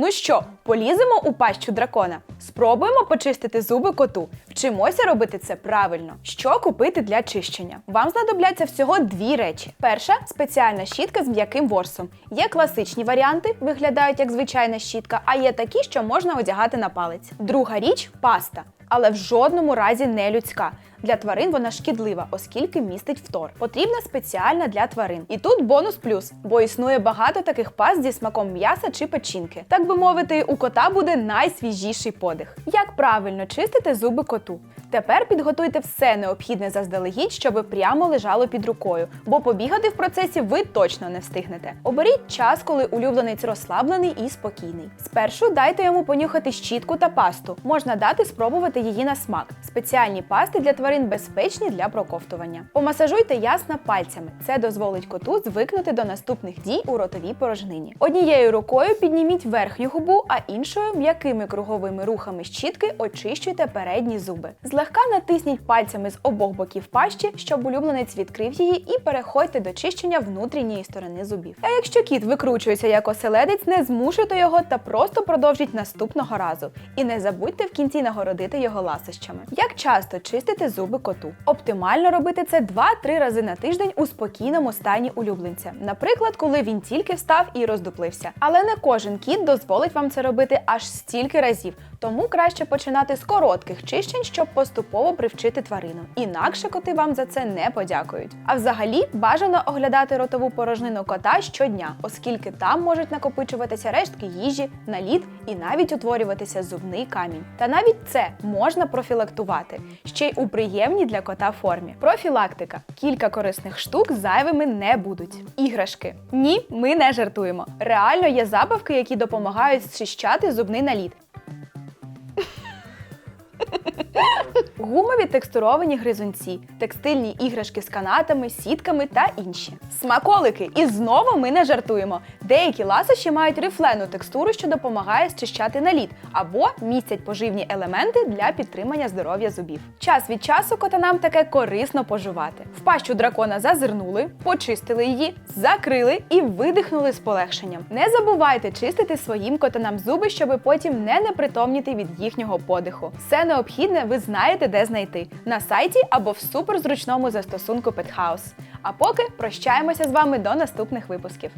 Ну що, поліземо у пащу дракона? Спробуємо почистити зуби коту. Вчимося робити це правильно. Що купити для чищення? Вам знадобляться всього дві речі. Перша спеціальна щітка з м'яким ворсом. Є класичні варіанти, виглядають як звичайна щітка, а є такі, що можна одягати на палець. Друга річ паста, але в жодному разі не людська. Для тварин вона шкідлива, оскільки містить фтор. Потрібна спеціальна для тварин. І тут бонус плюс, бо існує багато таких паст зі смаком м'яса чи печінки. Так би мовити, у кота буде найсвіжіший подих. Як правильно чистити зуби коту? Тепер підготуйте все необхідне заздалегідь, щоб прямо лежало під рукою, бо побігати в процесі ви точно не встигнете. Оберіть час, коли улюбленець розслаблений і спокійний. Спершу дайте йому понюхати щітку та пасту. Можна дати спробувати її на смак. Спеціальні пасти для тварин безпечні для проковтування. Помасажуйте ясно пальцями. Це дозволить коту звикнути до наступних дій у ротовій порожнині. Однією рукою підніміть верхню губу, а іншою м'якими круговими рухами щітки очищуйте передні зуби. Злегка натисніть пальцями з обох боків пащі, щоб улюбленець відкрив її, і переходьте до чищення внутрішньої сторони зубів. А якщо кіт викручується як оселедець, не змушуйте його та просто продовжіть наступного разу. І не забудьте в кінці нагородити його ласощами. Як часто чистити зуби коту? Оптимально робити це 2-3 рази на тиждень у спокійному стані улюбленця. Наприклад, коли він тільки встав і роздуплився. Але не кожен кіт дозволить вам це робити аж стільки разів. Тому краще починати з коротких чищень, щоб поступово привчити тварину. Інакше коти вам за це не подякують. А взагалі бажано оглядати ротову порожнину кота щодня, оскільки там можуть накопичуватися рештки їжі, наліт і навіть утворюватися зубний камінь. Та навіть це можна профілактувати ще й у приємній для кота формі. Профілактика. Кілька корисних штук зайвими не будуть. Іграшки. Ні, ми не жартуємо. Реально є забавки, які допомагають зчищати зубний наліт. Гумові текстуровані гризунці, текстильні іграшки з канатами, сітками та інші. Смаколики. І знову ми не жартуємо. Деякі ласощі мають рифлену текстуру, що допомагає зчищати наліт, або містять поживні елементи для підтримання здоров'я зубів. Час від часу котанам таке корисно пожувати. В пащу дракона зазирнули, почистили її, закрили і видихнули з полегшенням. Не забувайте чистити своїм котанам зуби, щоб потім не непритомніти від їхнього подиху. Все необхідне ви знаєте, де знайти на сайті або в суперзручному застосунку Петхаус. А поки прощаємося з вами до наступних випусків.